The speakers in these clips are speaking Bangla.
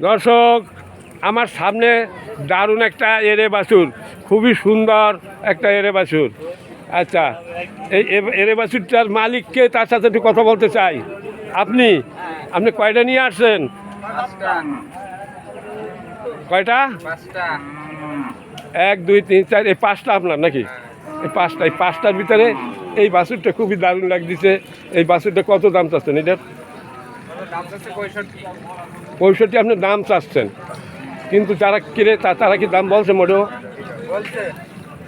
দর্শক আমার সামনে দারুণ একটা এরে বাছুর খুবই সুন্দর একটা এরে বাছুর। আচ্ছা এই এরে বাছুরটার মালিককে তার সাথে একটু কথা বলতে চাই। আপনি আপনি কয়টা নিয়ে আসছেন? কয়টা? এক দুই তিন চার এই পাঁচটা আপনার নাকি? এই পাঁচটা এই পাঁচটার ভিতরে এই বাছুরটা খুবই দারুণ লাগতেছে। এই বাছুরটা কত দাম চাচ্ছেন এটার? পঁয়ষট্টি আপনি দাম চাচ্ছেন। কিন্তু যারা কিনে তা- তারা কি দাম বলছে মোটেও?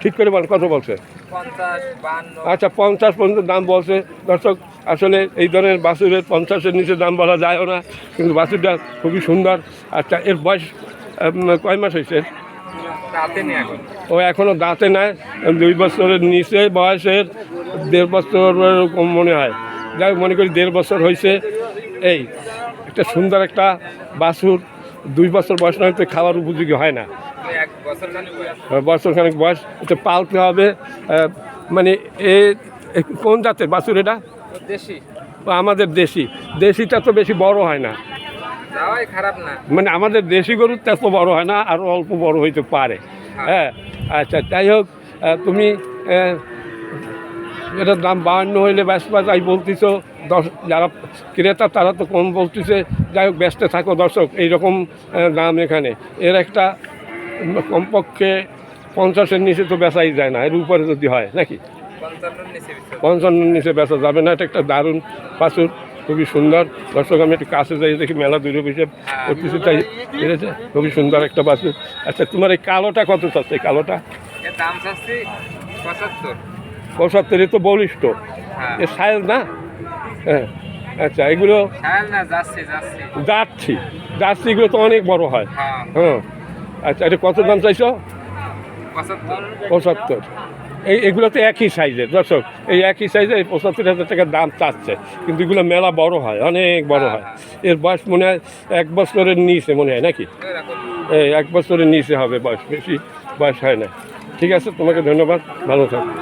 ঠিক করে বলেন কত বলছে? আচ্ছা পঞ্চাশ পর্যন্ত দাম বলছে। দর্শক আসলে এই ধরনের বাছুরের পঞ্চাশের নিচে দাম বলা যায়ও না কিন্তু বাছুরটা খুবই সুন্দর। আচ্ছা এর বয়স কয় মাস হয়েছে? ও এখনও দাঁতে নাই দুই বছরের নিচে বয়সের দেড় বছর মনে হয়। যাই মনে করি দেড় বছর হয়েছে। এই একটা সুন্দর একটা বাছুর দুই বছর বয়স না হয়তো খাওয়ার উপযোগী হয় না। বছর জানি বয়স বছরখানেক বয়স এটা পালতে হবে। মানে এ কোন জাতের বাছুর এটা? দেশি। আমাদের দেশি। দেশিটা তো বেশি বড় হয় না। খারাপ না। মানে আমাদের দেশি গরুর তো এত বড় হয় না আর অল্প বড় হইতে পারে। হ্যাঁ। আচ্ছা যাই হোক তুমি এটার দাম বাহান্ন হইলে ব্যস্ত যাই বলতেছ। দশ যারা ক্রেতা তারা তো কম বলতেছে। যাই হোক ব্যস্ত থাকো দর্শক এইরকম দাম এখানে। এর একটা কমপক্ষে পঞ্চাশের নিচে তো বেচাই যায় না। এর উপরে যদি হয় নাকি? পঞ্চান্নর নিচে বেচা যাবে না। এটা একটা দারুণ বাছুর খুবই সুন্দর। দর্শক আমি একটু কাছে যাই দেখি মেলা দূরে বসে করতেছি তাই বেড়েছে। খুবই সুন্দর একটা বাছুর আচ্ছা তোমার এই কালোটা কত চাচ্ছে? কালোটা? দাম চাচ্ছি পঁচাত্তর। পঁচাত্তর এ তো বলিষ্ঠ। হ্যাঁ। এ সাইজ না? হ্যাঁ। আচ্ছা এগুলো সায়াল যাচ্ছে যাচ্ছে এগুলো তো অনেক বড় হয়। হ্যাঁ। হ্যাঁ। আচ্ছা এটা কত দাম চাইছো? পঁচাত্তর। এই এগুলো তো একই সাইজের। দর্শক এই একই সাইজে এই পঁচাত্তর হাজার টাকার দাম চাচ্ছে। কিন্তু এগুলো মেলা বড় হয় অনেক বড় হয় এর বয়স মনে হয় এক বছরের নিচে মনে হয় নাকি? এই এক বছরের নিচে হবে বয়স বেশি বয়স হয় না। ঠিক আছে তোমাকে ধন্যবাদ। ভালো থাকো।